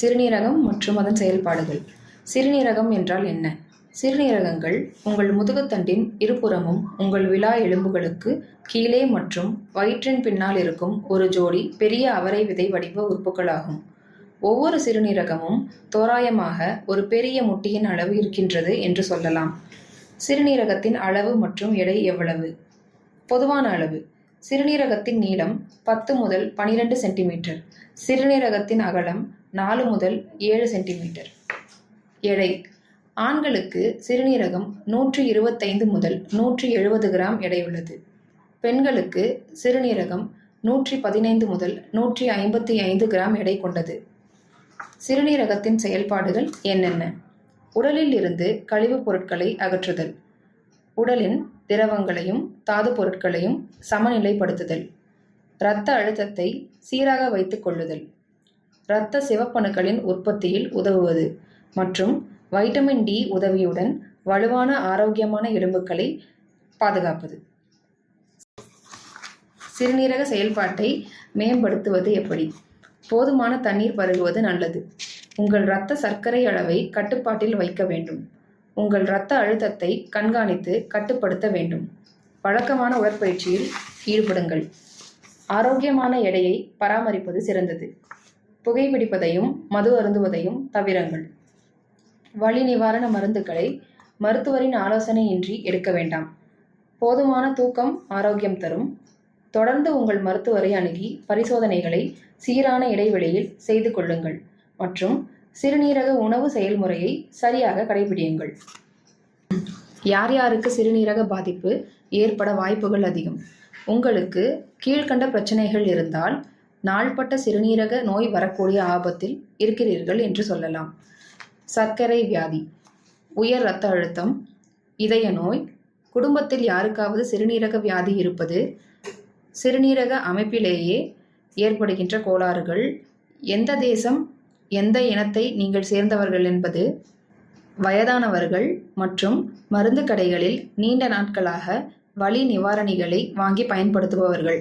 சிறுநீரகம் மற்றும் அதன் செயல்பாடுகள். சிறுநீரகம் என்றால் என்ன? சிறுநீரகங்கள் உங்கள் முதுகுத்தண்டின் இருபுறமும் உங்கள் விழா எலும்புகளுக்கு கீழே மற்றும் வயிற்றின் பின்னால் இருக்கும் ஒரு ஜோடி பெரிய அவரை விதை வடிவ உறுப்புகளாகும். ஒவ்வொரு சிறுநீரகமும் தோராயமாக ஒரு பெரிய முட்டியின் அளவு இருக்கின்றது என்று சொல்லலாம். சிறுநீரகத்தின் அளவு மற்றும் எடை எவ்வளவு? பொதுவான அளவு. சிறுநீரகத்தின் நீளம் பத்து முதல் பனிரெண்டு சென்டிமீட்டர். சிறுநீரகத்தின் அகலம் நாலு முதல் ஏழு சென்டிமீட்டர். எடை. ஆண்களுக்கு சிறுநீரகம் நூற்றி இருபத்தைந்து முதல் நூற்றி எழுபது கிராம் எடையுள்ளது பெண்களுக்கு சிறுநீரகம் நூற்றி பதினைந்து முதல் நூற்றி ஐம்பத்தி ஐந்து கிராம் எடை கொண்டது. சிறுநீரகத்தின் செயல்பாடுகள் என்னென்ன? உடலில் இருந்து கழிவுப் பொருட்களை அகற்றுதல். உடலின் திரவங்களையும் தாது பொருட்களையும் சமநிலைப்படுத்துதல். இரத்த அழுத்தத்தை சீராக வைத்துக் கொள்ளுதல். இரத்த சிவப்பணுக்களின் உற்பத்தியில் உதவுவது மற்றும் வைட்டமின் டி உதவியுடன் வலுவான ஆரோக்கியமான எலும்புகளை பாதுகாப்பது. சிறுநீரக செயல்பாட்டை மேம்படுத்துவது எப்படி? போதுமான தண்ணீர் பருகுவது நல்லது. உங்கள் இரத்த சர்க்கரை அளவை கட்டுப்பாட்டில் வைக்க வேண்டும். உங்கள் இரத்த அழுத்தத்தை கண்காணித்து கட்டுப்படுத்த வேண்டும். வழக்கமான உடற்பயிற்சியில் ஈடுபடுங்கள். ஆரோக்கியமான எடையை பராமரிப்பது சிறந்தது. புகைப்பிடிப்பதையும் மது அருந்துவதையும் தவிரங்கள். வலி நிவாரண மருந்துகளை மருத்துவரின் ஆலோசனையின்றி எடுக்க வேண்டாம். போதுமான தூக்கம் ஆரோக்கியம் தரும். தொடர்ந்து உங்கள் மருத்துவரை அணுகி பரிசோதனைகளை சீரான இடைவெளியில் செய்து கொள்ளுங்கள் மற்றும் சிறுநீரக உணவு செயல்முறையை சரியாக கடைபிடியுங்கள். யார் யாருக்கு சிறுநீரக பாதிப்பு ஏற்பட வாய்ப்புகள் அதிகம்? உங்களுக்கு கீழ்க்கண்ட பிரச்சனைகள் இருந்தால் நாள்பட்ட சிறுநீரக நோய் வரக்கூடிய ஆபத்தில் இருக்கிறீர்கள் என்று சொல்லலாம். சர்க்கரை வியாதி உயர் இரத்த அழுத்தம் இதய நோய் குடும்பத்தில் யாருக்காவது சிறுநீரக வியாதி இருப்பது சிறுநீரக அமைப்பிலேயே ஏற்படுகின்ற கோளாறுகள் எந்த தேசம் எந்த இனத்தை நீங்கள் சேர்ந்தவர்கள் என்பது வயதானவர்கள் மற்றும் மருந்து கடைகளில் நீண்ட நாட்களாக வலி நிவாரணிகளை வாங்கி பயன்படுத்துபவர்கள்.